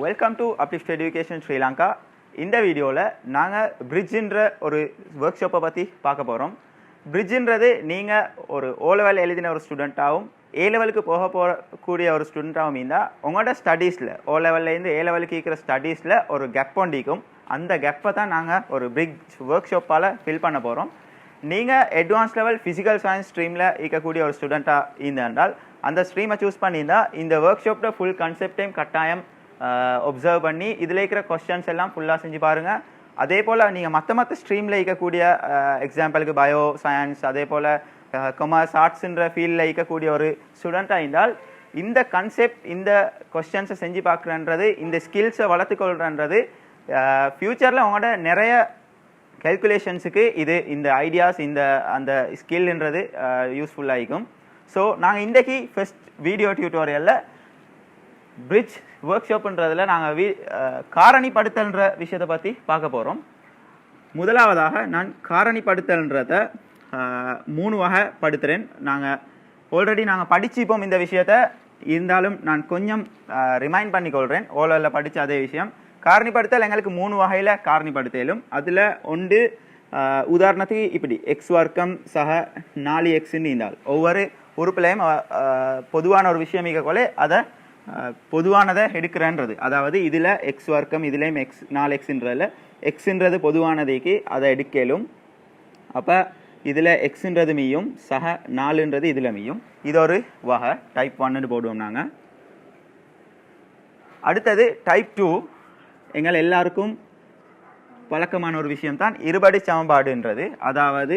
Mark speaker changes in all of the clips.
Speaker 1: Welcome to uplift education Sri Lanka இந்த வீடியோவில் நாங்கள் பிரிட்ஜின்ற ஒரு ஒர்க் ஷாப்பை பற்றி பார்க்க போகிறோம் பிரிட்ஜின்றது நீங்கள் ஒரு ஓ லெவல் எழுதின ஒரு ஸ்டூடெண்ட்டாகவும் ஏ லெவலுக்கு போக போகக்கூடிய ஒரு ஸ்டூடெண்ட்டாகவும் இருந்தால் உங்களோட ஸ்டடீஸில் ஓ லெவல்லேருந்து ஏ லெவலுக்கு இருக்கிற ஸ்டடீஸில் ஒரு கெப் ஒண்டிக்கும். அந்த கெப்பை தான் நாங்கள் ஒரு பிரிட்ஜ் ஒர்க் ஷாப்பால் ஃபில் பண்ண போகிறோம் நீங்கள் அட்வான்ஸ் லெவல் ஃபிசிக்கல் சயின்ஸ் ஸ்ட்ரீமில் இருக்கக்கூடிய ஒரு ஸ்டூடெண்ட்டாக இருந்தால் அந்த ஸ்ட்ரீமை சூஸ் பண்ணியிருந்தால் இந்த ஒர்க் ஷாப்பில் ஃபுல் கன்செப்டையும் கட்டாயம் ஒப்சர்வ் பண்ணி இதில் இருக்கிற கொஸ்டின்ஸ் எல்லாம் ஃபுல்லாக செஞ்சு பாருங்கள் அதே போல் நீங்கள் மற்ற மற்ற ஸ்ட்ரீமில் இருக்கக்கூடிய எக்ஸாம்பிளுக்கு பயோ சயின்ஸ் அதே போல் கொமர்ஸ் ஆர்ட்ஸுன்ற ஃபீல்டில் இருக்கக்கூடிய ஒரு ஸ்டூடெண்ட்டாக இருந்தால் இந்த கன்செப்ட் இந்த கொஸ்டின்ஸை செஞ்சு பார்க்குறன்றது இந்த ஸ்கில்ஸை வளர்த்துக்கொள்கிறன்றது ஃப்யூச்சரில் உங்களோட நிறைய கேல்குலேஷன்ஸுக்கு இது இந்த ஐடியாஸ் இந்த அந்த ஸ்கில்ன்றது யூஸ்ஃபுல்லாக uh, இருக்கும் ஸோ நாங்கள் இன்றைக்கி ஃபஸ்ட் வீடியோ டியூட்டோரியலில் பிரிட்ஜ் ஒர்க் ஷாப்புன்றதில் நாங்கள் வீ uh, காரணிப்படுத்தல்ன்ற விஷயத்தை பற்றி பார்க்க போகிறோம் முதலாவதாக நான் காரணிப்படுத்தல்ன்றத uh, மூணு வகை படுத்துகிறேன் நாங்கள் ஆல்ரெடி நாங்கள் படிச்சுப்போம் இந்த விஷயத்த. இருந்தாலும் நான் கொஞ்சம் ரிமைண்ட் பண்ணிக்கொள்கிறேன் ஓலோவில் படித்த அதே விஷயம். காரணிப்படுத்தல் எங்களுக்கு மூணு வகையில் காரணிப்படுத்தலும். அதில் ஒன்று உதாரணத்துக்கு இப்படி எக்ஸ் வர்க்கம் சக நாலு எக்ஸ்ன்னு இருந்தால் ஒவ்வொரு உறுப்புலையும் பொதுவான ஒரு விஷயம் இருக்கக்கொள்ள அதை பொதுவானதை எடுக்கிறேன்றது. அதாவது இதில் எக்ஸ் வர்க்கம் இதுலேயும் எக்ஸ் நாலு எக்ஸ்ன்றதில் எக்ஸ்ன்றது பொதுவானதைக்கு அதை எடுக்கலும். அப்போ இதில் எக்ஸ்ன்றது மீயும் சக நாலுன்றது இதில் மீயும். இது ஒரு வகை. டைப் ஒன்னு போடுவோம் நாங்கள் அடுத்தது டைப் டூ எங்கள் எல்லாருக்கும் பழக்கமான ஒரு விஷயம்தான் இருபடி சமன்பாடுன்றது. அதாவது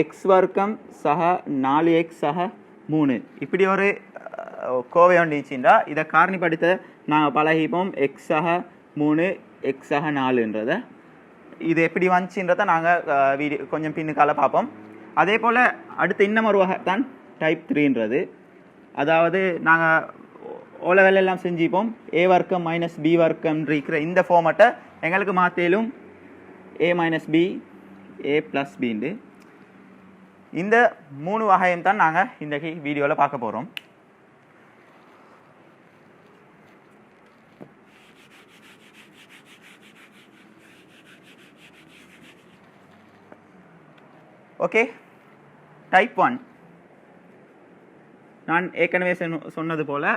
Speaker 1: எக்ஸ் வர்க்கம் சக நாலு எக்ஸ் சக மூணு. இப்படி ஒரு கோவை ஒன்றுச்சுண்டா இதை காரணிப்படுத்த நாங்கள் பழகிப்போம். எக்ஸ் சக மூணு எக்ஸ் சக நாலுன்றதை. இது எப்படி வந்துச்சுன்றதை நாங்கள் வீடியோ கொஞ்சம் பின்னுக்கால பார்ப்போம். அதே போல் அடுத்து இன்னும் ஒரு வகை தான் டைப் த்ரீன்றது அதாவது நாங்கள் ஓல வேலையெல்லாம் செஞ்சுப்போம். ஏ வர்க்கம் மைனஸ் பி வர்க்கம் இருக்கிற இந்த ஃபார்மட்டை எங்களுக்கு மாற்றலும் A minus B A plus பின்னு இந்த மூணு வகையும் தான் நாங்கள் இந்த வீடியோவில் பார்க்க போகிறோம் ஓகே டைப் ஒன் நான் ஏற்கனவே சொன்னது போல்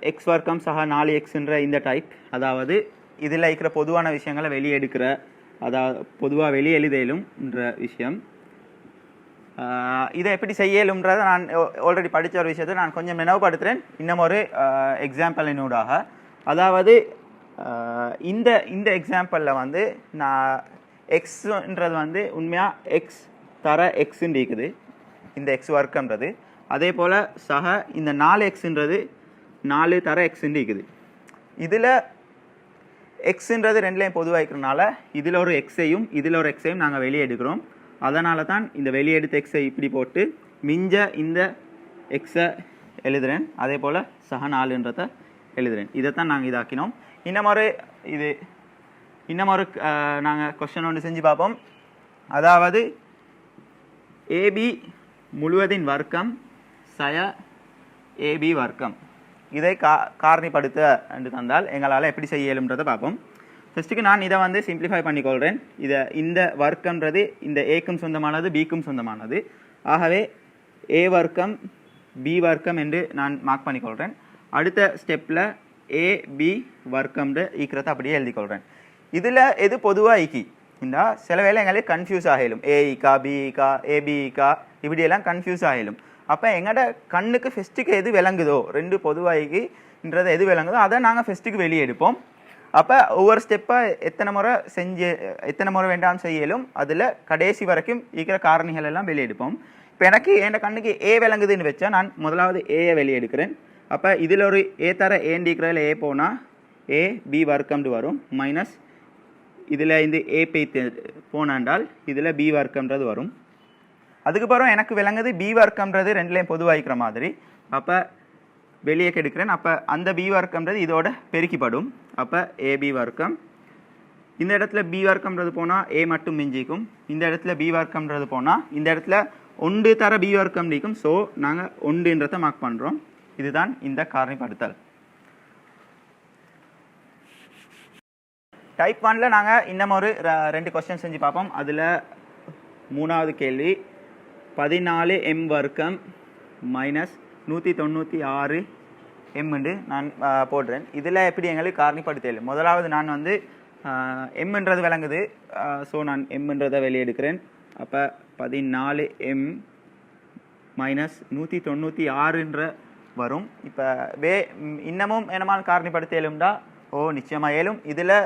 Speaker 1: எக்ஸ் வர்க்கம் சக நாலு எக்ஸுன்ற இந்த டைப் அதாவது இதில் இருக்கிற பொதுவான விஷயங்களை வெளியே எடுக்கிற அதாவது பொதுவாக வெளியே எழுதலும்ன்ற விஷயம். இதை எப்படி செய்யலும்ன்றதை நான் ஆல்ரெடி படித்த ஒரு விஷயத்தை நான் கொஞ்சம் நினைவுபடுத்துகிறேன் இன்னும் ஒரு எக்ஸாம்பிளினூடாக அதாவது இந்த இந்த எக்ஸாம்பிளில் வந்து நான் எக்ஸுன்றது வந்து உண்மையாக எக்ஸ் தர எக்ஸுன்னு இருக்குது இந்த எக்ஸ் ஒர்க்குன்றது அதே போல் சக இந்த நாலு எக்ஸுன்றது நாலு தர எக்ஸ்ன்னு இருக்குது இதில் எக்ஸுன்றது ரெண்டுலேயும் பொதுவாக இருக்கிறனால இதில் ஒரு எக்ஸையும் இதில் ஒரு எக்ஸையும் நாங்கள் வெளியே எடுக்கிறோம். அதனால தான் இந்த வெளியே எடுத்த எக்ஸை இப்படி போட்டு மிஞ்ச இந்த எக்ஸை எழுதுறேன். அதே போல் சக நாலுன்றத எழுதுறேன். இதைத்தான் நாங்கள் இதாக்கினோம். இன்னமொரு இது இன்னமொரு நாங்கள் கொஸ்டின் ஒன்று செஞ்சு பார்ப்போம். அதாவது ஏபி முழுவதின் வர்க்கம் சய ஏபி வர்க்கம். இதை கா காரணிப்படுத்த என்று தந்தால் எங்களால் எப்படி செய்ய இயலும்ன்றதை பார்ப்போம். ஃபஸ்ட்டுக்கு நான் இதை வந்து சிம்பிளிஃபை பண்ணிக்கொள்கிறேன் இதை இந்த வர்க்கம்ன்றது இந்த ஏக்கும் சொந்தமானது பிக்கும் சொந்தமானது. ஆகவே ஏ வர்க்கம் பி வர்க்கம் என்று நான் மார்க் பண்ணிக்கொள்கிறேன் அடுத்த ஸ்டெப்பில் ஏ பி வர்க்கம்ன்ற ஈக்கிறத அப்படியே எழுதிக்கொள்கிறேன் இதில் எது பொதுவாக ஈக்கி? இந்த சில வேலை எங்களுக்கு கன்ஃபியூஸ் ஆகிடும் ஏ ஈக்கா பி ஈக்கா ஏபி இப்படியெல்லாம் கன்ஃபியூஸ் ஆகிடும் அப்போ எங்களோட கண்ணுக்கு ஃபெஸ்ட்டுக்கு எது விளங்குதோ ரெண்டு பொதுவாகின்றது எது விளங்குதோ அதை நாங்கள் ஃபெஸ்ட்டுக்கு வெளியே எடுப்போம் அப்போ ஒவ்வொரு ஸ்டெப்பாக எத்தனை முறை செஞ்சு எத்தனை முறை வேண்டாம் செய்யலும் அதில் கடைசி வரைக்கும் இருக்கிற காரணிகள் எல்லாம் வெளியெடுப்போம். இப்போ எனக்கு என் கண்ணுக்கு ஏ விளங்குதுன்னு வச்சா நான் முதலாவது ஏயை வெளியெடுக்கிறேன். அப்போ இதில் ஒரு ஏ தர ஏண்டிக்கிறதில் ஏ போனால் ஏ பி வர்க்கம்டு வரும் மைனஸ் இதில் இந்த ஏ பெய்த்து போனாண்டால் இதில் பி வர்க்கம்ன்றது வரும். அதுக்கப்புறம் எனக்கு விளங்குது பி வர்க்கம்ன்றது ரெண்டுலேயும் பொதுவாகிக்கிற மாதிரி. அப்போ வெளியே கெடுக்கிறேன். அப்போ அந்த பி வர்க்கம்ன்றது இதோட பெருக்கிப்படும். அப்போ ஏபி வர்க்கம். இந்த இடத்துல பி வர்க்கம்ன்றது போனால் ஏ மட்டும் மிஞ்சிக்கும். இந்த இடத்துல பி வர்க்கம்ன்றது போனால் இந்த இடத்துல ஒன்று தர பி வர்க்கம் நீக்கும். ஸோ நாங்கள் ஒன்றுன்றதை மார்க் பண்ணுறோம் இதுதான் இந்த காரணிப்படுத்தல். டைப் ஒனில் நாங்கள் இன்னும் ஒரு ர- ரெண்டு கொஸ்டின் செஞ்சு பார்ப்போம். அதில் மூணாவது கேள்வி. பதினாலு எம் வர்க்கம் மைனஸ் நூற்றி தொண்ணூற்றி ஆறு எம்முண்டு நான் போடுறேன். இதில் எப்படி எங்களுக்கு காரணிப்படுத்தல முதலாவது நான் வந்து எம்ன்றது விளங்குது. ஸோ நான் எம்ன்றதை வெளியெடுக்கிறேன். அப்போ பதினாலு எம் மைனஸ் நூற்றி தொண்ணூற்றி ஆறுன்ற வரும். இப்போ வே இன்னமும் என்னமால் காரணிப்படுத்த இயலும்டா ஓ நிச்சயமாக இயலும் இதில்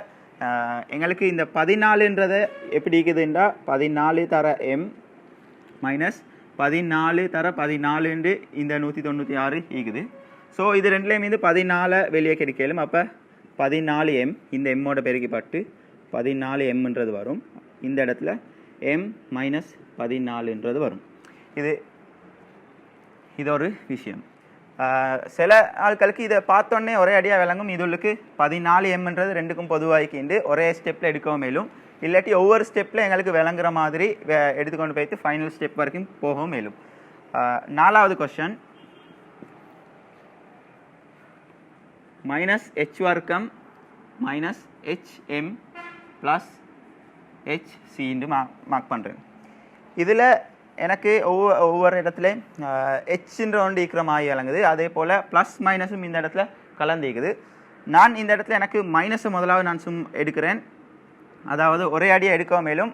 Speaker 1: எங்களுக்கு இந்த பதினாலுன்றதை எப்படி இருக்குதுண்டா பதினாலு தர எம் மைனஸ் பதினாலு தர பதினாலுண்டு இந்த நூற்றி தொண்ணூற்றி ஆறு ஈக்குது ஸோ இது ரெண்டுலேயும் இது பதினாலை வெளியே கிடைக்கலும் அப்போ பதினாலு எம் இந்த எம்மோட பெருக்கிப்பட்டு பதினாலு எம்ன்றது வரும். இந்த இடத்துல எம் மைனஸ் பதினாலுன்றது வரும். இது இது ஒரு விஷயம். சில ஆட்களுக்கு இதை பார்த்தோன்னே ஒரே அடியாக விளங்கும். இதுளுக்கு பதினாலு எம்ன்றது ரெண்டுக்கும் பொதுவாகிக்கிண்டு ஒரே ஸ்டெப்பில் எடுக்கவும் மேலும். இல்லாட்டி ஒவ்வொரு ஸ்டெப்பில் எங்களுக்கு விளங்குற மாதிரி வே- எடுத்துக்கொண்டு போயிட்டு ஃபைனல் ஸ்டெப் வரைக்கும் போகவும் மேலும். நாலாவது கொஸ்டின் மைனஸ் ஹெச் வர்க்கம் minus H M plus H சின்னு மா மார்க் பண்ணுறேன் இதில் எனக்கு ஒவ்வொரு ஒவ்வொரு இடத்துல ஹெச்ன்ற ஒன்று ஈக்கிற மாதிரி விளங்குது. அதே போல் ப்ளஸ் மைனஸும் இந்த இடத்துல கலந்துக்குது நான் இந்த இடத்துல எனக்கு மைனஸை முதலாவது நான் சும் எடுக்கிறேன். அதாவது ஒரே அடியாக எடுக்க மேலும்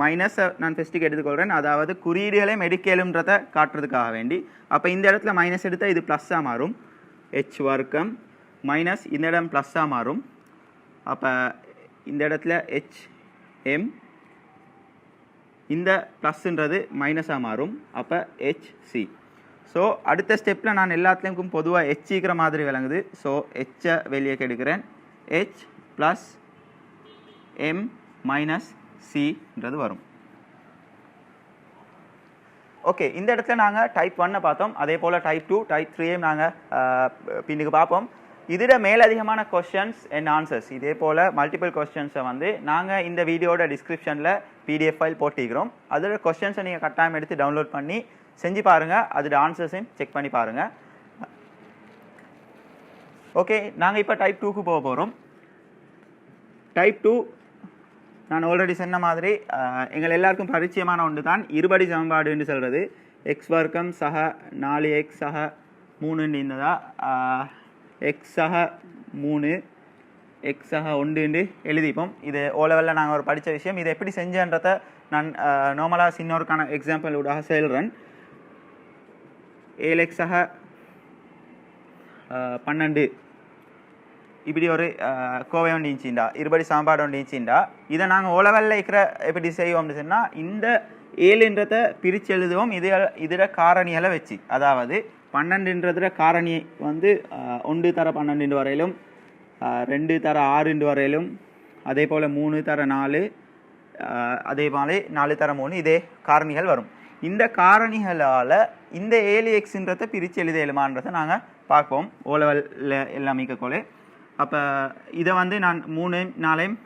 Speaker 1: மைனஸை நான் ஃபெஸ்ட்டுக்கு எடுத்துக்கொள்கிறேன் அதாவது குறியீடுகளையும் எடுக்கலும்ன்றத காட்டுறதுக்காக வேண்டி. அப்போ இந்த இடத்துல மைனஸ் எடுத்தால் இது ப்ளஸ்ஸாக மாறும். ஹெச் வர்க்கம் மைனஸ் இந்த இடம் ப்ளஸ்ஸாக மாறும். அப்போ இந்த இடத்துல ஹெச் எம் இந்த ப்ளஸ்ன்றது மைனஸாக மாறும். அப்போ ஹெச் சி ஸோ அடுத்த ஸ்டெப்பில் நான் எல்லாத்துலேயும் பொதுவாக ஹெச்சிக்கிற மாதிரி விளங்குது. ஸோ ஹெச்சை வெளியே கெடுக்கிறேன் ஹெச் ப்ளஸ் எம் மைனஸ் சின்றது வரும். ஓகே இந்த இடத்துல நாங்கள் டைப் ஒன்னை பார்த்தோம். அதே போல் டைப் டூ டைப் த்ரீயும் நாங்கள் பின்னுக்கு பார்ப்போம். இதில் மேலதிகமான கொஸ்டின்ஸ் அண்ட் ஆன்சர்ஸ் இதே போல் மல்டிபிள் கொஸ்டின்ஸை வந்து நாங்கள் இந்த வீடியோட டிஸ்கிரிப்ஷனில் பிடிஎஃப் ஃபைல் போட்டிக்கிறோம் அதோட கொஸ்டின்ஸை நீங்கள் கட்டாயம் எடுத்து டவுன்லோட் பண்ணி செஞ்சு பாருங்கள் அதோட ஆன்சர்ஸையும் செக் பண்ணி பாருங்கள் ஓகே நாங்கள் இப்போ டைப் டூக்கு போக போகிறோம் டைப் டூ நான் ஆல்ரெடி சொன்ன மாதிரி எங்கள் எல்லாருக்கும் பரிச்சயமான ஒன்று தான் இருபடி சமன்பாடுன்னு சொல்கிறது எக்ஸ் வர்க்கம் சக நாலு எக்ஸ் சக மூணுன்னு இருந்ததா? எக்ஸ் சக மூணு எக்ஸ் சக ஒன்றுண்டு எழுதிப்போம். இது ஓ லெவலில் நாங்கள் ஒரு படித்த விஷயம். இதை எப்படி செஞ்சன்றதை நான் நார்மலாக சின்னோருக்கான எக்ஸாம்பிள் ஊடாக சொல்கிறேன் ஏழு எக்ஸ் சக பன்னெண்டு. இப்படி ஒரு கோவை ஒன்று இன்ச்சிண்டா இருபடி சாம்பாடு ஒன்று இன்ச்சிண்டா இதை நாங்கள் ஓலவெல்ல இருக்கிற எப்படி செய்வோம்னு சொன்னால் இந்த ஏழுன்றதை பிரித்து எழுதுவோம். இது இதில் காரணிகளை வச்சு. அதாவது பன்னெண்டுன்றதுல காரணி வந்து ஒன்று தர பன்னெண்டு வரையிலும் ரெண்டு தர ஆறுண்டு வரையிலும் அதே போல் மூணு தர நாலு அதே மாதிரி நாலு தர மூணு இதே காரணிகள் வரும். இந்த காரணிகளால் இந்த ஏழு எக்ஸுன்றதை பிரித்து எழுத எழுமான்றதை நாங்கள் பார்ப்போம். ஓலவல் எல்லாம் மீக்கக்கோலே அப்போ இதை வந்து நான் மூணு நாளையும்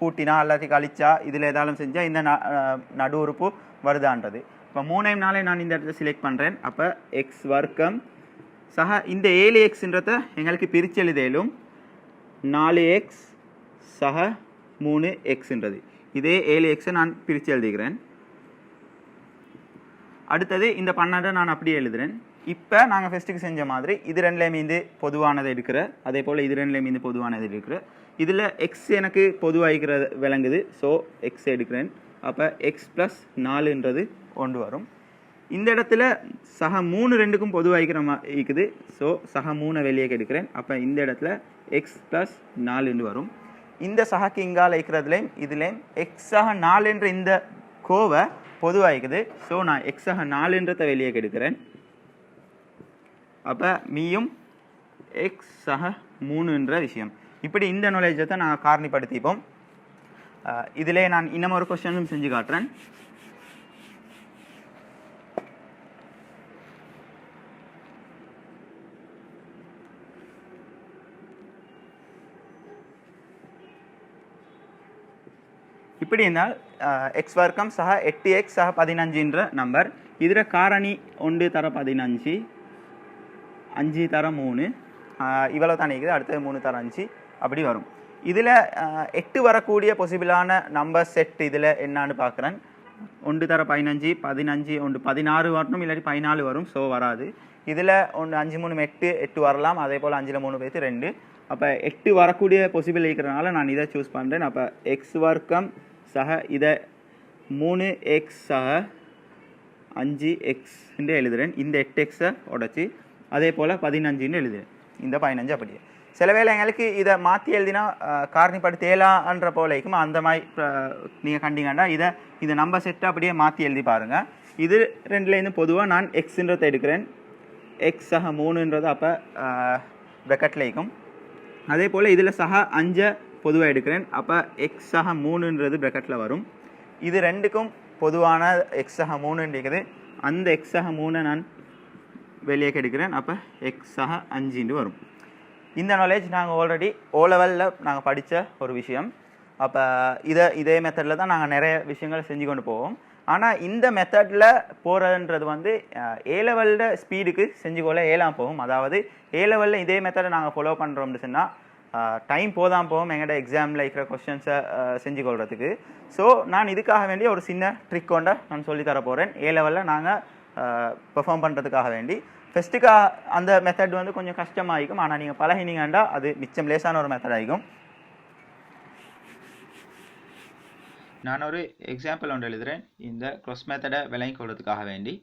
Speaker 1: கூட்டினா எல்லாத்தையும் கழிச்சா இதில் ஏதாலும் செஞ்சால் இந்த ந- நடு உறுப்பு வருதான்றது. இப்போ மூணையும் நாளையும் நான் இந்த இடத்துல செலக்ட் பண்ணுறேன் அப்போ எக்ஸ் வர்க்கம் சக இந்த ஏழு எக்ஸ்ன்றதை எங்களுக்கு பிரித்து எழுதலும். நாலு எக்ஸ் சக மூணு எக்ஸ்ன்றது இதே ஏழு எக்ஸை நான் பிரித்து எழுதுகிறேன். அடுத்தது இந்த பன்னெண்டை நான் அப்படியே எழுதுகிறேன் இப்போ நாங்கள் ஃபெஸ்ட்டுக்கு செஞ்ச மாதிரி இது ரெண்டுலேயும் மீந்து பொதுவானதை எடுக்கிற அதே போல் இது ரெண்டுலேயும் மீந்து பொதுவானதை எடுக்கிற. இதில் எக்ஸ் எனக்கு பொதுவாகிக்கிற விளங்குது. ஸோ எக்ஸ் எடுக்கிறேன். அப்போ எக்ஸ் ப்ளஸ் நாலுன்றது ஒன்று வரும். இந்த இடத்துல சக மூணு ரெண்டுக்கும் பொதுவாகிக்கிற மா இருக்குது. ஸோ சக மூணை வெளியே எடுக்கிறேன் அப்போ இந்த இடத்துல எக்ஸ் ப்ளஸ் நாலுன்னு வரும். இந்த சகக்கு இங்கால் இருக்கிறதுலேயும் இதுலேயும் எக்ஸாக நாலுன்ற இந்த கோவை பொதுவாகிக்குது ஸோ நான் எக்ஸாக நாலுன்றத வெளியே எடுக்கிறேன் அப்போ மீயும் எக்ஸ் சக மூணுன்ற விஷயம். இப்படி இந்த நாலேஜை தான் நான் காரணிப்படுத்திப்போம். இதில் இதிலே நான் இன்னும் ஒரு கொஸ்டினும் செஞ்சு காட்டுறேன். இப்படி இருந்தால் எக்ஸ் வர்க்கம் சக எட்டு எக்ஸ் சக பதினஞ்சுன்ற நம்பர் இதில் காரணி ஒன்று தர பதினஞ்சு. அஞ்சு தரம் மூணு. இவ்வளோ தானே இருக்குது. அடுத்தது மூணு தரம் அஞ்சு. அப்படி வரும். இதில் எட்டு வரக்கூடிய பாசிபிளான நம்பர் செட் இதில் என்னான்னு பார்க்குறேன். ஒன்று தர பதினஞ்சு பதினஞ்சு ஒன்று பதினாறு வரணும். இல்லாட்டி பதினாலு வரும். ஸோ வராது. இதில் ஒன்று அஞ்சு மூணு எட்டு எட்டு வரலாம். அதே போல் அஞ்சில் மூணு பேர்த்து ரெண்டு. அப்போ எட்டு வரக்கூடிய பாசிபிள் இருக்கிறனால நான் இதை சூஸ் பண்ணுறேன் அப்போ எக்ஸ் வர்க்கம் சக இதை மூணு எக்ஸ் சக அஞ்சு எக்ஸ் என்று இந்த எட்டு எக்ஸை உடச்சி அதே போல் பதினஞ்சுன்னு எழுதுறேன் இந்த பதினஞ்சு அப்படியே. சில வேளை எங்களுக்கு இதை மாற்றி எழுதினா அஹ், காரணிப்படுத்தேலான்ற போலைக்கும் அந்த மாதிரி நீங்கள் கண்டிங்கன்னா இதை இதை நம்பர் செட்டை அப்படியே மாற்றி எழுதி பாருங்கள் இது ரெண்டுலேருந்து பொதுவாக நான் எக்ஸுன்றதை எடுக்கிறேன். எக்ஸ் சக மூணுன்றது அப்போ ப்ரெக்கெட்டில் இருக்கும் அதே போல் இதில் சக அஞ்சை பொதுவாக எடுக்கிறேன். அப்போ எக்ஸ் சக மூணுன்றது ப்ரெக்கெட்டில் வரும். இது ரெண்டுக்கும் பொதுவான எக்ஸ் சக மூணுன்றது இருக்குது. அந்த எக்ஸ் சக மூணை நான் வெளியே எடுக்கிறேன் அப்போ எக்ஸ் சக அஞ்சுன்னு வரும். இந்த நாலேஜ் நாங்கள் ஆல்ரெடி ஓ லெவலில் நாங்கள் படித்த ஒரு விஷயம். அப்போ இதை இதே மெத்தடில் தான் நாங்கள் நிறைய விஷயங்கள் செஞ்சு கொண்டு போவோம். ஆனால் இந்த மெத்தடில் போகிறதுன்றது வந்து ஏ லெவலில் ஸ்பீடுக்கு செஞ்சு கொள்ள ஏலாம் போகும். அதாவது ஏ லெவலில் இதே மெத்தடை நாங்கள் ஃபாலோ பண்ணுறோம்னு சொன்னால் டைம் போதான் போகும். எங்கள்கிட்ட எக்ஸாமில் இருக்கிற கொஸ்டின்ஸை செஞ்சு கொள்றதுக்கு. ஸோ நான் இதுக்காக வேண்டிய ஒரு சின்ன ட்ரிக் கொண்ட நான் சொல்லித்தர போகிறேன் ஏ லெவலில் நாங்கள் பெர்ஃபார்ம் பண்ணுறதுக்காக வேண்டி. ஃபஸ்ட்டுக்கா அந்த மெத்தட் வந்து கொஞ்சம் கஷ்டமாகிக்கும் ஆனால் நீங்கள் பழகினீங்கன்னா அது மிச்சம் லேசான ஒரு மெத்தட் ஆகிக்கும் நான் ஒரு எக்ஸாம்பிள் ஒன்று எழுதுகிறேன் இந்த க்ரொஸ் மெத்தடை விளங்கி கொள்றதுக்காக வேண்டி.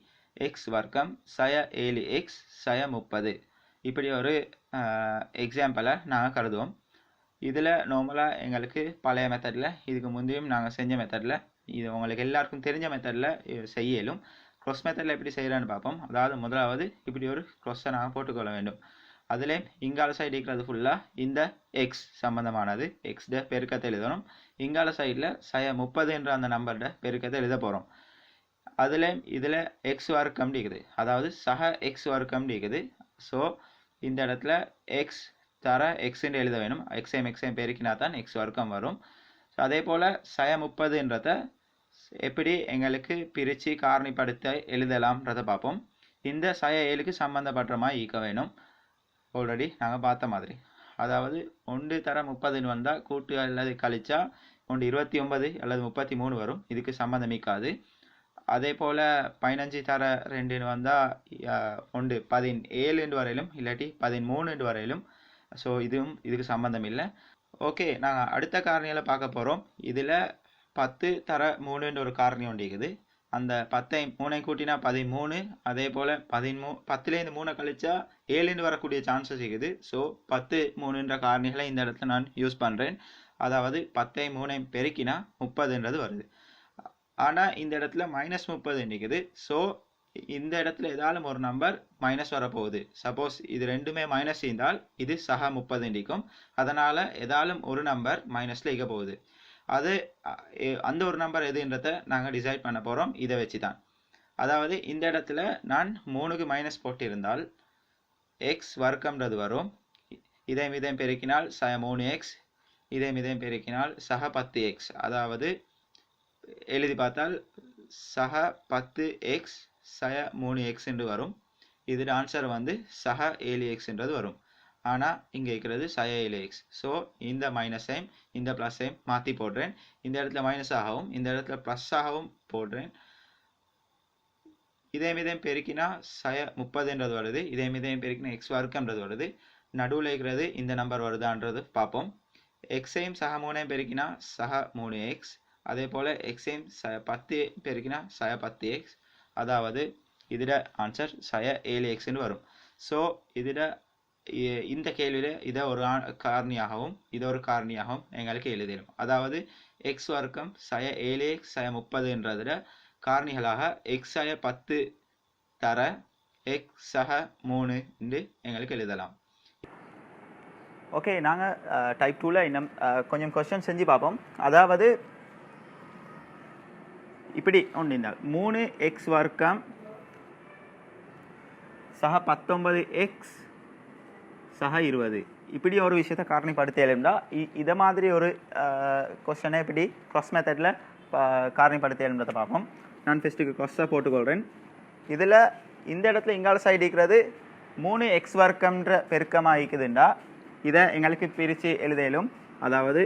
Speaker 1: எக்ஸ் வர்க்கம் சய ஏழு எக்ஸ் சய முப்பது. இப்படி ஒரு எக்ஸாம்பிளை நாங்கள் கருதுவோம். இதில் நார்மலாக எங்களுக்கு பழைய மெத்தடில் இதுக்கு முந்தையும் நாங்கள் செஞ்ச மெத்தடில் இது உங்களுக்கு எல்லாருக்கும் தெரிஞ்ச மெத்தடில் செய்யலும். இயலும் க்ராஸ் மெத்தடில் எப்படி செய்கிறேன்னு பார்ப்போம். அதாவது முதலாவது இப்படி ஒரு க்ராஸை நாங்கள் போட்டுக்கொள்ள வேண்டும். அதிலே இங்கால சைடு இருக்கிறது ஃபுல்லாக இந்த எக்ஸ் சம்பந்தமானது. எக்ஸ்ட பெருக்கத்தை எழுதணும். இங்கால சைடில் சய முப்பது என்ற அந்த நம்பர்ட பெருக்கத்தை எழுத போகிறோம் அதில் இதில் எக்ஸ் வர்க்கம் இருக்குது அதாவது சக எக்ஸ் வர்க்கம் இருக்குது ஸோ இந்த இடத்துல எக்ஸ் தர எக்ஸ்ன்னு எழுத வேணும். எக்ஸ்எம் எக்ஸ்எம் பெருக்கினா தான் எக்ஸ் வர்க்கம் வரும். ஸோ அதே போல் சய முப்பதுன்றத எப்படி எங்களுக்கு பிரித்து காரணிப்படுத்த எழுதலாம்ன்றதை பார்ப்போம். இந்த சய ஏழுக்கு சம்மந்தப்பட்டமாக மாதிரி ஈக்க வேணும். ஆல்ரெடி நாங்கள் பார்த்த மாதிரி. அதாவது ஒன்று தர முப்பதுன்னு வந்தால் கூட்டு அல்லது கழிச்சா ஒன்று இருபத்தி ஒன்பது அல்லது முப்பத்தி மூணு வரும். இதுக்கு சம்மந்தம் இருக்காது அதே போல் பதினஞ்சு தர ரெண்டுன்னு வந்தால் ஒன்று பதினேழு வரையிலும் இல்லாட்டி பதிமூணு வரையிலும். ஸோ இதுவும் இதுக்கு சம்மந்தம் இல்லை. ஓகே நாங்கள் அடுத்த காரணியில் பார்க்க போகிறோம் இதில் பத்து தர மூணுன்ற ஒரு காரணி ஒன்று இருக்குது. அந்த பத்தை மூணை கூட்டினா பதிமூணு அதே போல் பதிமூ பத்துலேருந்து மூணை கழிச்சா ஏழுன்னு வரக்கூடிய சான்சஸ் இருக்குது. ஸோ பத்து மூணுன்ற காரணிகளை இந்த இடத்துல நான் யூஸ் பண்ணுறேன் அதாவது பத்தை மூணை பெருக்கினா முப்பதுன்றது வருது. ஆனால் இந்த இடத்துல மைனஸ் முப்பது இருக்குது ஸோ இந்த இடத்துல ஏதாலும் ஒரு நம்பர் மைனஸ் வரப்போகுது. சப்போஸ் இது ரெண்டுமே மைனஸ் இருந்தால் இது சக முப்பது நிற்கும் அதனால் ஏதாலும் ஒரு நம்பர் மைனஸில் இருக்க போகுது அது அந்த ஒரு நம்பர் எதுன்றத நாங்கள் டிசைட் பண்ண போகிறோம் இதை வச்சு தான் அதாவது இந்த இடத்துல நான் மூணுக்கு மைனஸ் போட்டிருந்தால் எக்ஸ் வர்க்கம்ன்றது வரும். இதையும் இதையும் பெருக்கினால் ச மூணு எக்ஸ் இதையும் இதையும் பெருக்கினால் சக பத்து எக்ஸ் அதாவது எழுதி பார்த்தால் சக பத்து எக்ஸ் சய மூணு எக்ஸ் என்று வரும். இதில் ஆன்சர் வந்து சக ஏழு எக்ஸ்ன்றது வரும். ஆனால் இங்கே இருக்கிறது சய ஏழு எக்ஸ் ஸோ இந்த மைனஸ் சைம் இந்த ப்ளஸ் சைம் மாற்றி போடுறேன். இந்த இடத்துல மைனஸ் ஆகவும் இந்த இடத்துல ப்ளஸ் ஆகவும் போடுறேன். இதே மீதையும் பெருக்கினா சய முப்பதுன்றது வருது. இதே மீதையும் பெருக்கினா எக்ஸ் வர்க்கம்ன்றது வருது. நடுவில் இருக்கிறது இந்த நம்பர் வருதான்றது பார்ப்போம். எக்ஸையும் சக மூணையும் பெருக்கினா சக மூணு எக்ஸ் அதே போல் எக்ஸையும் ச பத்து பெருக்கினா சய பத்து எக்ஸ் அதாவது இதில் ஆன்சர் சய ஏழு எக்ஸ்ன்னு வரும். ஸோ இதில் இந்த கேள்வியில் இதை ஒரு ஆ- காரணியாகவும் இதை ஒரு காரணியாகவும் எங்களுக்கு எழுதிடும் அதாவது எக்ஸ் வர்க்கம் சய ஏழு எக்ஸ் சய முப்பதுன்றதில் காரணிகளாக எக்ஸ் சய பத்து தர எக்ஸ் சக மூணு என்று எங்களுக்கு எழுதலாம். ஓகே நாங்கள் டைப் டூவில் இன்னும் கொஞ்சம் கொஸ்டின் செஞ்சு பார்ப்போம். அதாவது இப்படி ஒன்று இருந்தால் மூணு எக்ஸ் வர்க்கம் சக பத்தொன்பது எக்ஸ் சக இருபது. இப்படி ஒரு விஷயத்தை காரணிப்படுத்தி எழுந்தா இதை மாதிரி ஒரு கொஸ்டனை இப்படி க்ராஸ் மெத்தடில் காரணிப்படுத்தி எழுந்ததை பார்ப்போம். நான் ஃபஸ்ட்டுக்கு க்ராஸாக போட்டுக்கொள்கிறேன் இதில் இந்த இடத்துல இங்கால சைடு இருக்கிறது மூணு எக்ஸ் வர்க்கம்ன்ற பெருக்கமாக இருக்குதுண்டா இதை எங்களுக்கு பிரித்து எழுதையிலும் அதாவது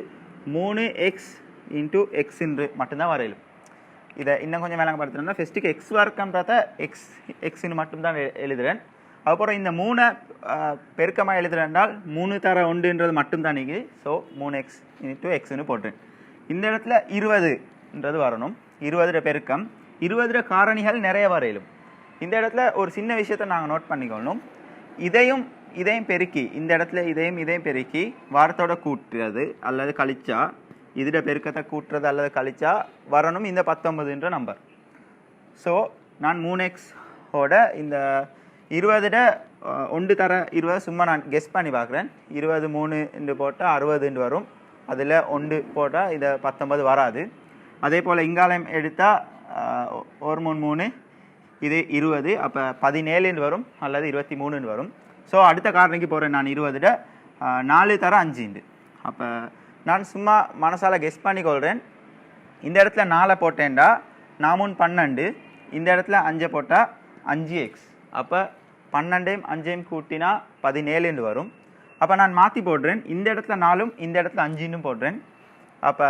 Speaker 1: மூணு எக்ஸ் இன்ட்டு எக்ஸ் என்று மட்டும்தான் வரையிலும். இதை இன்னும் கொஞ்சம் விளங்கப்படுத்தணும்னா ஃபஸ்ட்டுக்கு எக்ஸ் வர்க்கம்ன்றத எக்ஸ் எக்ஸ்ன்னு மட்டும்தான் எழுதுகிறேன் அப்புறம் இந்த மூணை பெருக்கமாக எழுதுறேன்டால் மூணு தர ஒன்றுன்றது மட்டும்தான் நீங்கள் ஸோ மூணு எக்ஸ் டூ எக்ஸ்னு போட்டேன் இந்த இடத்துல இருபதுன்றது வரணும். இருபதுட பெருக்கம். இருபதுட காரணிகள் நிறைய வரையிலும். இந்த இடத்துல ஒரு சின்ன விஷயத்தை நாங்கள் நோட் பண்ணிக்கொள்ளணும் இதையும் இதையும் பெருக்கி இந்த இடத்துல இதையும் இதையும் பெருக்கி வாரத்தோட கூட்டுறது அல்லது கழிச்சா இதில் பெருக்கத்தை கூட்டுறது அல்லது கழிச்சா வரணும் இந்த பத்தொம்பதுன்ற நம்பர் ஸோ நான் மூணு எக்ஸோட இந்த இருபதுட ஒன்று தர இருபது சும்மா நான் கெஸ் பண்ணி பார்க்குறேன். இருபது மூணு என்று போட்டால் அறுபதுன்னு வரும். அதில் ஒன்று போட்டால் இதை பத்தொன்பது வராது. அதே போல் இங்காலம் எடுத்தால் ஒரு மூணு மூணு இது இருபது அப்போ பதினேழுன்னு வரும் அல்லது இருபத்தி மூணுன்னு வரும். ஸோ அடுத்த காரணிக்கு போகிறேன் நான் இருபதுட நாலு தர அஞ்சுண்டு அப்போ நான் சும்மா மனசால் கெஸ் பண்ணிக்கொள்கிறேன் இந்த இடத்துல நாலை போட்டேன்டா நாமும் பன்னெண்டு. இந்த இடத்துல அஞ்சை போட்டால் அஞ்சு எக்ஸ் அப்போ பன்னெண்டையும் அஞ்சையும் கூட்டினா பதினேழுன்னு வரும். அப்போ நான் மாற்றி போடுறேன். இந்த இடத்துல நாலும் இந்த இடத்துல அஞ்சுன்னு போடுறேன். அப்போ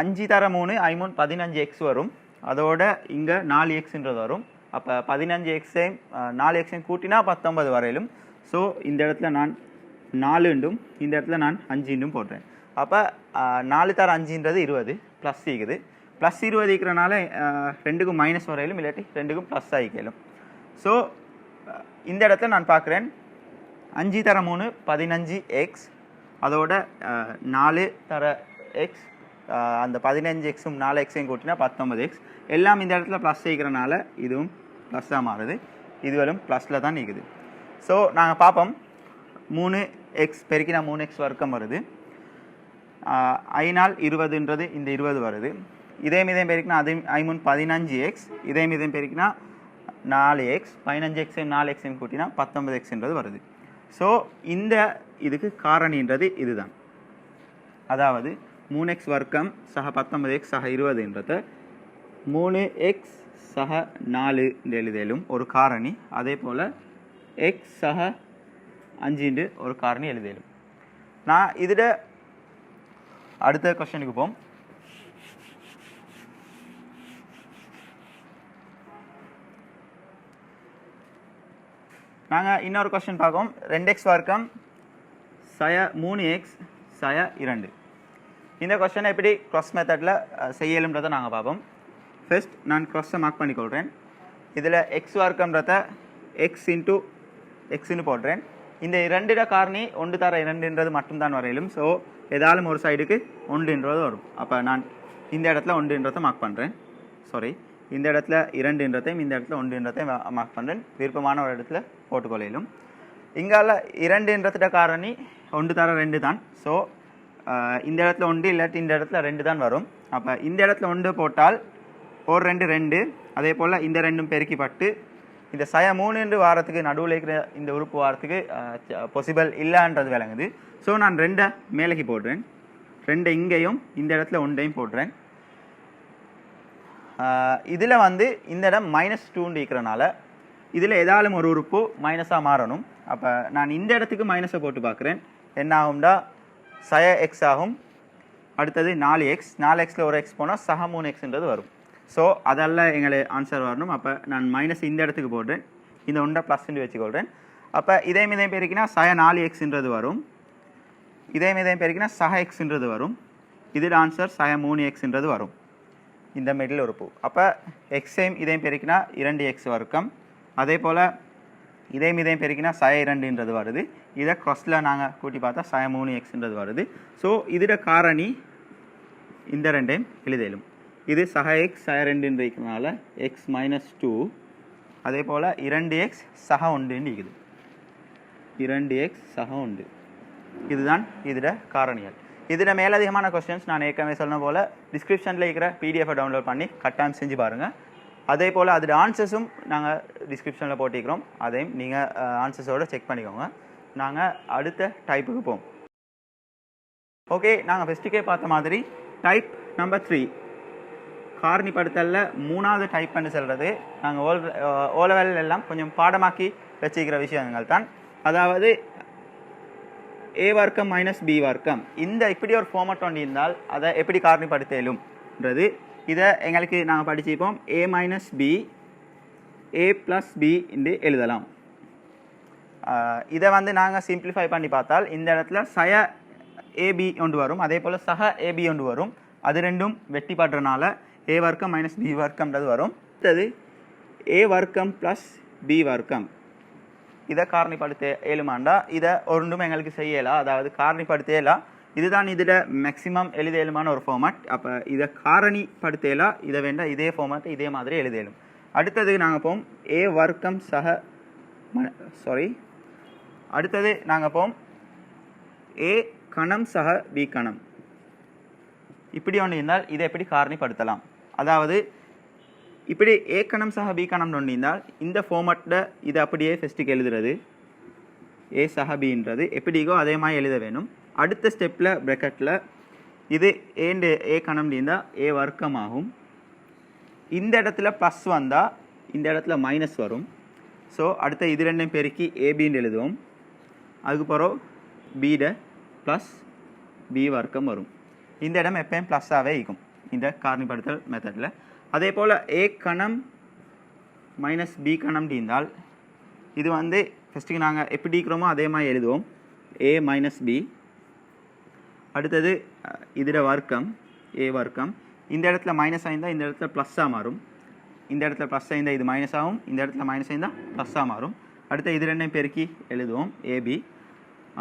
Speaker 1: அஞ்சு தர மூணு ஐமூணு பதினஞ்சு எக்ஸ் வரும். அதோட இங்கே நாலு எக்ஸுன்றது வரும். அப்போ பதினஞ்சு எக்ஸையும் நாலு எக்ஸையும் கூட்டினா பத்தொன்பது வரையிலும். ஸோ இந்த இடத்துல நான் நாலுண்டும் இந்த இடத்துல நான் அஞ்சுண்டும் போடுறேன். அப்போ நாலு தர அஞ்சுன்றது இருபது ப்ளஸ் இருக்குது. ப்ளஸ் இருபது இருக்கிறனால ரெண்டுக்கும் மைனஸ் வரையிலும் இல்லாட்டி ரெண்டுக்கும் ப்ளஸ் ஆகிக்கலும். ஸோ இந்த இடத்துல நான் பார்க்குறேன். அஞ்சு தர மூணு பதினஞ்சு எக்ஸ் அதோட நாலு தர எக்ஸ் அந்த பதினஞ்சு எக்ஸும் நாலு எக்ஸையும் கூட்டினா பத்தொம்பது எக்ஸ் எல்லாம் இந்த இடத்துல ப்ளஸ் செய்கிறனால இதுவும் ப்ளஸ் தான் மாறுது. இதுவரும் ப்ளஸில் தான் நிற்குது ஸோ நாங்கள் பார்ப்போம். மூணு எக்ஸ் பெருக்கினா மூணு எக்ஸ் வர்க்கம் வருது. ஐநாள் இருபதுன்றது இந்த இருபது வருது. இதே மீதம் பெருக்கினா ஐ ஐமூன் பதினஞ்சு எக்ஸ் இதே மீதம் பெருக்கினா நாலு எக்ஸ் பதினஞ்சு எக்ஸையும் நாலு எக்ஸையும் கூட்டினா பத்தொன்பது எக்ஸ்ன்றது வருது. ஸோ இந்த இதுக்கு காரணின்றது இதுதான். அதாவது மூணு எக்ஸ் வர்க்கம் சக பத்தொன்பது எக்ஸ் சக இருபதுன்றத மூணு எக்ஸ் சக நாலு எழுதலும் ஒரு காரணி அதே போல் எக்ஸ் சக அஞ்சுண்டு ஒரு காரணி எழுதலும் நான் இதில் அடுத்த கொஷனுக்கு போம் நாங்கள் இன்னொரு கொஸ்டின் பார்ப்போம். ரெண்டு எக்ஸ் வர்க்கம் சய மூணு எக்ஸ் சய இரண்டு. இந்த கொஸ்டினை எப்படி க்ராஸ் மெத்தடில் செய்யலுன்றதை நாங்கள் பார்ப்போம். ஃபர்ஸ்ட் நான் க்ராஸை மார்க் பண்ணிக்கொள்கிறேன் இதில் எக்ஸ் வர்க்கம்ன்றத எக்ஸ் இன்ட்டு எக்ஸ்னு போடுறேன். இந்த இரண்டிட காரணி ஒன்று தர இரண்டுன்றது மட்டும்தான் வரையிலும். ஸோ ஏதாலும் ஒரு சைடுக்கு ஒன்றுன்றது வரும். அப்போ நான் இந்த இடத்துல ஒன்றுன்றதை மார்க் பண்ணுறேன் சாரி இந்த இடத்துல இரண்டு என்றதையும் இந்த இடத்துல ஒன்றுன்றதையும் மார்க் பண்ணுறேன் விருப்பமான ஒரு இடத்துல போட்டுக்கொள்ளையிலும் இங்கால இரண்டுன்றதுட காரணி ஒன்று தர ரெண்டு தான். ஸோ இந்த இடத்துல ஒன்று இல்லாட்டி இந்த இடத்துல ரெண்டு தான் வரும். அப்போ இந்த இடத்துல ஒன்று போட்டால் ஒரு ரெண்டு ரெண்டு. அதே போல் இந்த ரெண்டும் பெருக்கிப்பட்டு இந்த சய மூணுன்று வாரத்துக்கு நடுவில் இருக்கிற இந்த உறுப்பு வாரத்துக்கு பொசிபிள் இல்லைன்றது விளங்குது. ஸோ நான் ரெண்டை மேலேக்கு போடுறேன். ரெண்டை இங்கேயும் இந்த இடத்துல ஒன்றையும் போடுறேன். இதில் வந்து இந்த இடம் மைனஸ் டூன்னு இருக்கிறனால இதில் ஏதாலும் ஒரு உறுப்பு மைனஸாக மாறணும். அப்போ நான் இந்த இடத்துக்கு மைனஸை போட்டு பார்க்குறேன். என்ன ஆகும்டா? சய எக்ஸ் ஆகும். அடுத்தது நாலு எக்ஸ் நாலு எக்ஸில் ஒரு எக்ஸ் போனால் சக மூணு எக்ஸ்ன்றது வரும். ஸோ அதெல்லாம் எங்களை ஆன்சர் வரணும். அப்போ நான் மைனஸ் இந்த இடத்துக்கு போடுறேன். இந்த ஒன்றை ப்ளஸ்ன்னு வச்சுக்கொள்கிறேன் அப்போ இதே மீதையும் பெருக்கினா சய நாலு எக்ஸ்ன்றது வரும். இதே மீதையும் பெருக்கினா சக எக்ஸ்ன்றது வரும். இதில் ஆன்சர் சய மூணு எக்ஸ்ன்றது வரும். இந்த மிடில் பூ. அப்போ எக்ஸையும் இதையும் பெருக்கினா இரண்டு எக்ஸ் வர்க்கம். அதே போல் இதையும் இதையும் பெருக்கினா சய இரண்டுன்றது வருது. இதை க்ராஸில் நாங்கள் கூட்டி பார்த்தா சய மூணு எக்ஸ்ன்றது வருது. ஸோ இதோட காரணி இந்த ரெண்டையும் எழுதலும் இது சக எக்ஸ் சய ரெண்டுன்னு இருக்கிறதுனால எக்ஸ் மைனஸ் டூ அதே போல் இரண்டு எக்ஸ் சக ஒன்றுன்னு இருக்குது. இரண்டு எக்ஸ் சக ஒன்று. இதுதான் இதோட காரணிகள். இதில் மேலதிகமான கொஸ்டின்ஸ் நான் ஏற்கனவே சொன்ன போல் டிஸ்கிரிப்ஷனில் இருக்கிற பிடிஎஃபை டவுன்லோட் பண்ணி கட்டாயம் செஞ்சு பாருங்கள் அதே போல் அதோட ஆன்சர்ஸும் நாங்கள் டிஸ்கிரிப்ஷனில் போட்டிக்கிறோம் அதையும் நீங்கள் ஆன்சர்ஸோடு செக் பண்ணிக்கோங்க. நாங்கள் அடுத்த டைப்புக்கு போவோம். ஓகே நாங்கள் ஃபஸ்ட்டுக்கே பார்த்த மாதிரி டைப் நம்பர் த்ரீ காரணிப்படுத்தலில் மூணாவது டைப் பண்ணி சொல்கிறது நாங்கள் ஓல் ஓலவெல் எல்லாம் கொஞ்சம் பாடமாக்கி வச்சுக்கிற விஷயங்கள் தான் அதாவது ஏ வர்க்கம் மைனஸ் பி வர்க்கம். இந்த இப்படி ஒரு ஃபார்மட் ஒன்று இருந்தால் அதை எப்படி காரணிப்படுத்தலும்ன்றது. இதை எங்களுக்கு நாங்கள் படிச்சிருப்போம். A minus B A plus B என்று எழுதலாம். இதை வந்து நாங்கள் சிம்பிளிஃபை பண்ணி பார்த்தால் இந்த இடத்துல சய ஏபி ஒன்று வரும். அதே போல் சக ஏபி ஒன்று வரும். அது ரெண்டும் வெட்டி படுறனால ஏ வர்க்கம் மைனஸ் பி வர்க்கம்ன்றது வரும். அடுத்தது ஏ வர்க்கம் ப்ளஸ் பி வர்க்கம். இதை காரணிப்படுத்த ஏழுமாண்டா இதை ஒன்றும் எங்களுக்கு செய்யலாம் அதாவது காரணிப்படுத்தலாம் இதுதான் இதில் மேக்ஸிமம் எழுத இயலுமான ஒரு ஃபார்மேட் அப்போ இதை காரணிப்படுத்தலாம் இதை வேண்டாம் இதே ஃபார்மேட்டை இதே மாதிரி எழுதலும் அடுத்தது நாங்கள் போம் ஏ வர்க்கம் சக சாரி அடுத்தது நாங்கள் போம் ஏ கணம் சக பி கணம். இப்படி ஒன்று இருந்தால் இதை எப்படி காரணிப்படுத்தலாம்? அதாவது இப்படி ஏ கணம் சக பி கணம் ஒன்று இந்த ஃபார்மட்டில் இது அப்படியே ஃபஸ்ட்டுக்கு எழுதுறது. ஏ சக பின்றது எப்படிக்கோ அதே மாதிரி எழுத வேணும். அடுத்த ஸ்டெப்பில் ப்ரெக்கெட்டில் இது ஏண்டு ஏ கணம் இருந்தால் ஏ வர்க்கமாகும். இந்த இடத்துல ப்ளஸ் வந்தால் இந்த இடத்துல மைனஸ் வரும். ஸோ அடுத்த இது ரெண்டையும் பெருக்கி ஏபின்னு எழுதுவோம். அதுக்கப்புறம் பீட ப்ளஸ் பி வர்க்கம் வரும். இந்த இடம் எப்பயும் ப்ளஸ்ஸாகவே இருக்கும். இந்த காரணிப்படுத்தல் மெத்தடில் அதே போல் ஏ கணம் மைனஸ் பி கணம் இருந்தால் இது வந்து ஃபஸ்ட்டுக்கு நாங்கள் எப்படி இருக்கிறோமோ அதே மாதிரி எழுதுவோம். ஏ மைனஸ் பி அடுத்தது இதில் வர்க்கம் ஏ வர்க்கம். இந்த இடத்துல மைனஸ் ஆயிருந்தால் இந்த இடத்துல ப்ளஸ்ஸாக மாறும். இந்த இடத்துல ப்ளஸ் ஆயிருந்தால் இது மைனஸ் ஆகும். இந்த இடத்துல மைனஸ் ஆயிருந்தால் ப்ளஸ்ஸாக மாறும். அடுத்த இது ரெண்டையும் பெருக்கி? எழுதுவோம் ஏபி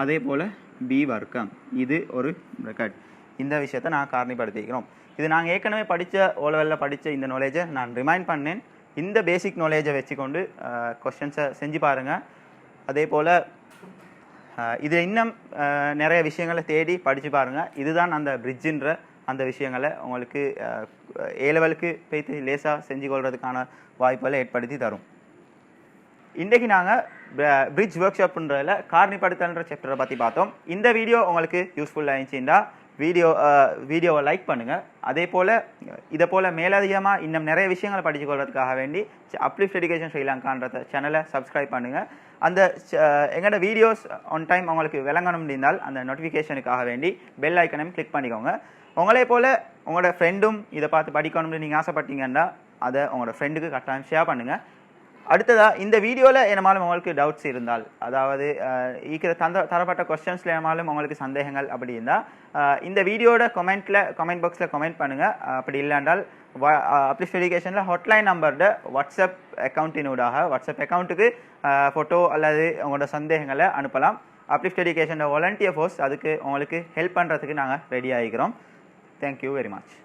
Speaker 1: அதே போல் பி வர்க்கம். இது ஒரு ரெக்கார்ட் இந்த விஷயத்தை நான் காரணிப்படுத்திக்கிறோம். இது நாங்கள் ஏற்கனவே படித்த ஓலவெல்லில் படித்த இந்த நாலேஜை நான் ரிமைண்ட் பண்ணேன். இந்த பேசிக் நாலேஜை வச்சுக்கொண்டு கொஸ்டின்ஸை செஞ்சு பாருங்கள் அதே போல் இது இன்னும் நிறைய விஷயங்களை தேடி படித்து பாருங்கள் இதுதான் அந்த பிரிட்ஜுன்ற அந்த விஷயங்களை உங்களுக்கு ஏ லெவலுக்கு போய்த்து லேசாக செஞ்சு கொள்கிறதுக்கான வாய்ப்புகளை ஏற்படுத்தி தரும். இன்றைக்கு நாங்கள் பிரிட்ஜ் ஒர்க் ஷாப்ன்றதில் காரணிப்படுத்தல்ன்ற சாப்டரை பற்றி பார்த்தோம். இந்த வீடியோ உங்களுக்கு யூஸ்ஃபுல்லாக இருந்துச்சுன்னா வீடியோ வீடியோவை லைக் பண்ணுங்கள் அதே போல் இதை போல் மேலதிகமாக இன்னும் நிறைய விஷயங்களை படித்து வேண்டி அப்லிஃப்ட் எஜுகேஷன் ஸ்ரீலங்கான்ற சேனலை சப்ஸ்கிரைப் பண்ணுங்கள் அந்த எங்களோட வீடியோஸ் ஆன் டைம் உங்களுக்கு விளங்கணும் இருந்தால் அந்த நோட்டிஃபிகேஷனுக்காக வேண்டி பெல் ஐக்கனையும் கிளிக் பண்ணிக்கோங்க. உங்களே போல் உங்களோட ஃப்ரெண்டும் இதை பார்த்து படிக்கணும்னு நீங்கள் ஆசைப்பட்டீங்கன்னா அதை உங்களோட ஃப்ரெண்டுக்கு கட்டாயம் ஷேர் பண்ணுங்கள் அடுத்ததாக இந்த வீடியோவில் என்னமாலும் உங்களுக்கு டவுட்ஸ் இருந்தால் அதாவது ஈக்கிற இருக்கிற தந்த தரப்பட்ட கொஸ்டின்ஸில் என்னமாலும் உங்களுக்கு சந்தேகங்கள் அப்படி இருந்தால் இந்த வீடியோட கமெண்ட்டில் கமெண்ட் பாக்ஸில் கமெண்ட் பண்ணுங்கள் அப்படி இல்லைன்றால் அப்ளிஸ் எஜுகேஷனில் ஹாட்லைன் நம்பரோட வாட்ஸ்அப் அக்கௌண்ட்டினூடாக வாட்ஸ்அப் அக்கௌண்ட்டுக்கு ஃபோட்டோ அல்லது உங்களோட சந்தேகங்களை அனுப்பலாம். அப்ளிஸ் எஜுகேஷனோட வாலண்டியர் ஃபோர்ஸ் அதுக்கு உங்களுக்கு ஹெல்ப் பண்ணுறதுக்கு நாங்கள் ready ஆகிக்கிறோம். Thank you very much